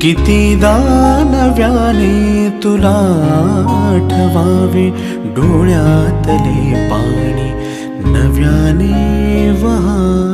कितीदा नव्याने तुला आठवावे डोळ्यातले पाणी नव्याने वहा.